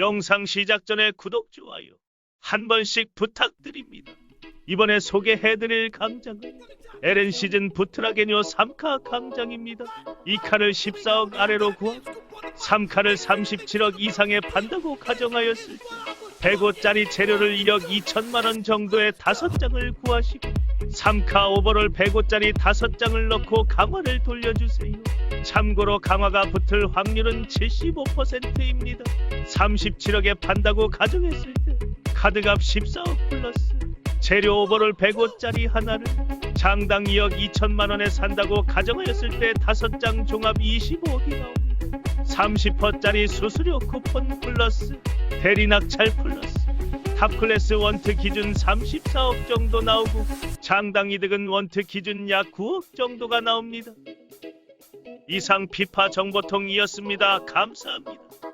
영상 시작 전에 구독, 좋아요 한 번씩 부탁드립니다. 이번에 소개해드릴 강장은 LN 시즌 부트라게뇨 3카 강장입니다. 이 카를 14억 아래로 구하 3카를 37억 이상에 판다고 가정하였을 때 105짜리 재료를 1억 2천만 원 정도에 5장을 구하시고 3카 오버롤 105짜리 5장을 넣고 강화를 돌려주세요. 참고로 강화가 붙을 확률은 75%입니다. 37억에 판다고 가정했을 때 카드값 14억 플러스 재료 오버롤 105짜리 하나를 장당 2억 2천만 원에 산다고 가정하였을 때 5장 종합 25억이 나옵니다. 30%짜리 수수료 쿠폰 플러스 대리 낙찰 플러스 탑클래스 원트 기준 34억 정도 나오고 장당 이득은 원트 기준 약 9억 정도가 나옵니다. 이상 피파 정보통이었습니다. 감사합니다.